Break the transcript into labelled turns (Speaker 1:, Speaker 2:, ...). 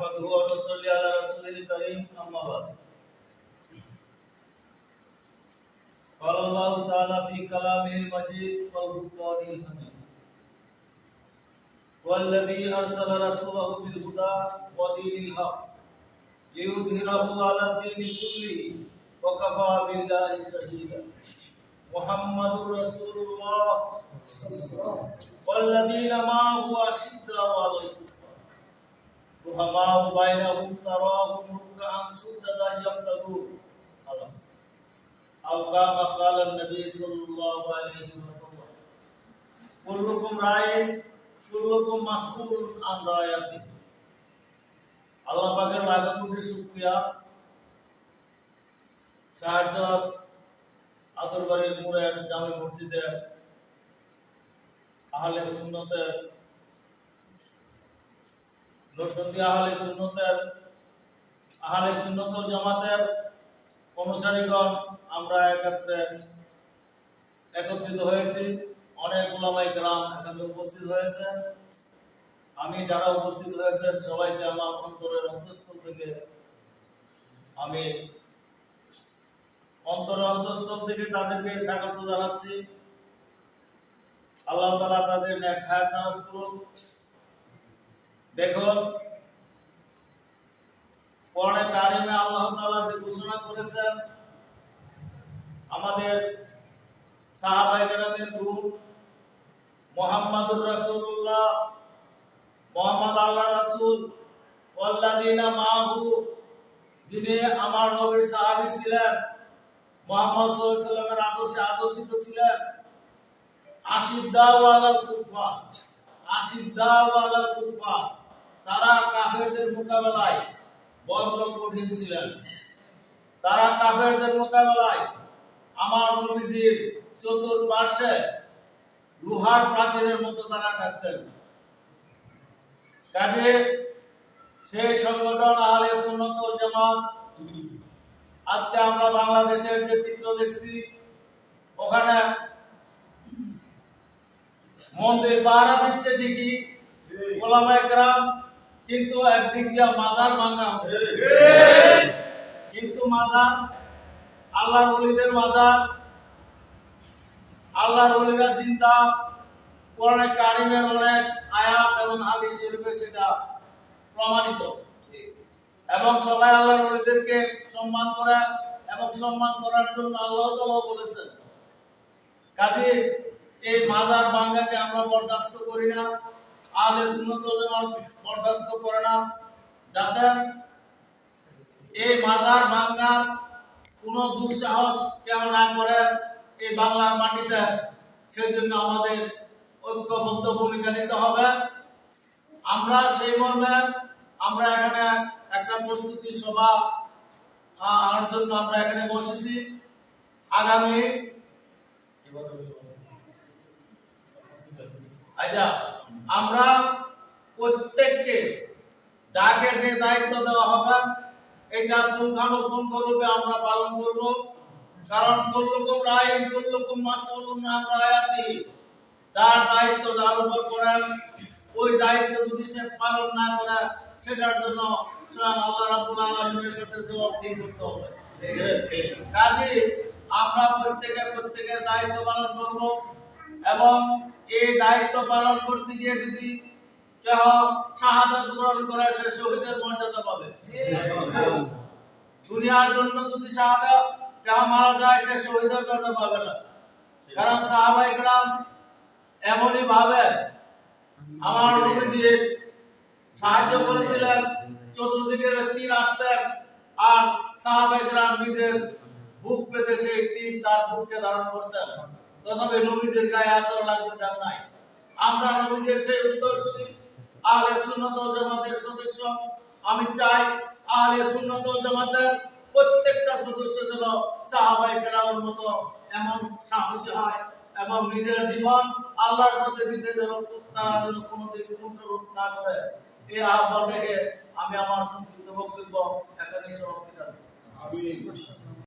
Speaker 1: نحمده ونصلي على رسوله الكريم، أما بعد. قال الله تعالى في كلامه المجيد والفرقان الحميد. والذي أرسل رسوله بالهدى ودين الحق ليظهره على الدين كله وكفى بالله شهيدا. محمد رسول الله. والذين معه أشداء على الكفار رحماء بينهم تراهم ركعا سجدا يبتغون الله أو كما قال النبي صلى الله عليه وسلم كلكم راع كلكم مسؤول عن رعيته আল্লাহ পাকের লাখো কোটি শুকরিয়া শাহজাদ আদরবাড়ির মোড়ের জামে মসজিদের আহলে সুন্নতের নরসন্দী আহলে সুন্নতের, আহলে জামাতের অনুসারীগণ আমরা একত্রে একত্রিত হয়েছি। অনেক ওলামাই গ্রাম এখানে উপস্থিত হয়েছে। আমি যারা উপস্থিত হয়েছেন সবাইকে আমার অন্তরের অন্তঃস্থল থেকে আমি অন্তরের অন্তঃস্থল থেকে তাদেরকে স্বাগত জানাচ্ছি। আল্লাহ তাদের ন্যাক হায়াত নামাজ করুন দেখুন পরে কারিমে আল্লাহ যে ঘোষণা করেছেন, আমাদের সাহাবাই গ্রামের মোহাম্মদুর রাসূলুল্লাহ, মোহাম্মদ আল্লাহ রাসূল, ওয়াল্লাযিনা মাহু, যিনি আমার ছিলেন, মোহাম্মদ আদর্শে আদর্শিত ছিলেন। আলাল কুফার তারা কাফেরদের মোকাবেলায় বজ্র কঠিন ছিলেন। তারা কাফেরদের মোকাবেলায় আমার নবীজির চতুর্পার্শ্বে লোহার প্রাচীরের মতো তারা থাকতেন। কাজে সেই সংগঠন আহলে সুন্নত জামাত, আজকে আমরা বাংলাদেশের যে চিত্র দেখছি, ওখানে মন্দির পাহারা দিচ্ছে ঠিকই, ওলামায়ে কেরাম কিন্তু একদিক দিয়ে মাজার ভাঙা হচ্ছে। কিন্তু মাজার, আল্লাহর ওলিদের মাজার, আল্লাহর ওলিরা চিন্তা কারিমের অনেক আয়াত এবং হাদিস সেটা প্রমাণিত। এবং সবাই আল্লাহর ওলিদেরকে সম্মান করে এবং সম্মান করার জন্য আল্লাহ তাআলা বলেছেন। কাজে এই মাজার ভাঙ্গাকে আমরা বরদাস্ত করি না। আহলে সুন্নাত ওয়াল জামাত বরদাস্ত করে না, যাতে এই মাজার ভাঙ্গার কোন দুঃসাহস কেউ না করে এই বাংলার মাটিতে। সেই জন্য আমাদের ঐক্যবদ্ধ ভূমিকা নিতে হবে। আমরা সেই মর্মে আমরা এখানে একটা প্রস্তুতি সভা আনার জন্য আমরা এখানে বসেছি। আগামী আচ্ছা আমরা প্রত্যেককে যাকে যে দায়িত্ব দেওয়া হবে এটা পুঙ্খানুপুঙ্খ রূপে আমরা পালন করব। কারণ কুল্লুকুম রাইন কুল্লুকুম মাসউলুন আন রায়াতি। যার দায়িত্ব যার উপর করেন ওই দায়িত্ব যদি সে পালন না করে সেটার জন্য স্বয়ং আল্লাহ রাব্বুল আলামিনের কাছে জবাবদিহি করতে হবে। কাজে আমরা প্রত্যেকে প্রত্যেকের দায়িত্ব পালন করব। এবং এই দায়িত্ব পালন করতে গিয়ে যদি কেহ শাহাদত গ্রহণ করে, সে শহীদের মর্যাদা পাবে। দুনিয়ার জন্য যদি শাহাদত কেহ মারা যায়, সে শহীদের মর্যাদা পাবে না। কারণ সাহাবাই এমনই ভাবে আমার সাহায্য করেছিলেন, চতুর্দিকে তীর আসতেন আর সাহাবাই গ্রাম নিজের বুক পেতে সেই তীর তার বুককে ধারণ করতেন। তথাপি নবীজির গায়ে আচরণ লাগতে দেন নাই। আমরা নবীজির সেই উত্তরসূরি, আহলে সুন্নত জামাতের সদস্য। আমি চাই আহলে সুন্নত জামাতের প্রত্যেকটা সদস্য যেন সাহাবাই কেরামের মতো এমন সাহসী হয় এবং নিজের জীবন আল্লাহর পথে দিতে যেন তারা যেন কোনোদিন কুণ্ঠরূপ না করে। এই আহ্বান রেখে আমি আমার সংক্ষিপ্ত বক্তব্য এখানে সমাপ্তি যাচ্ছি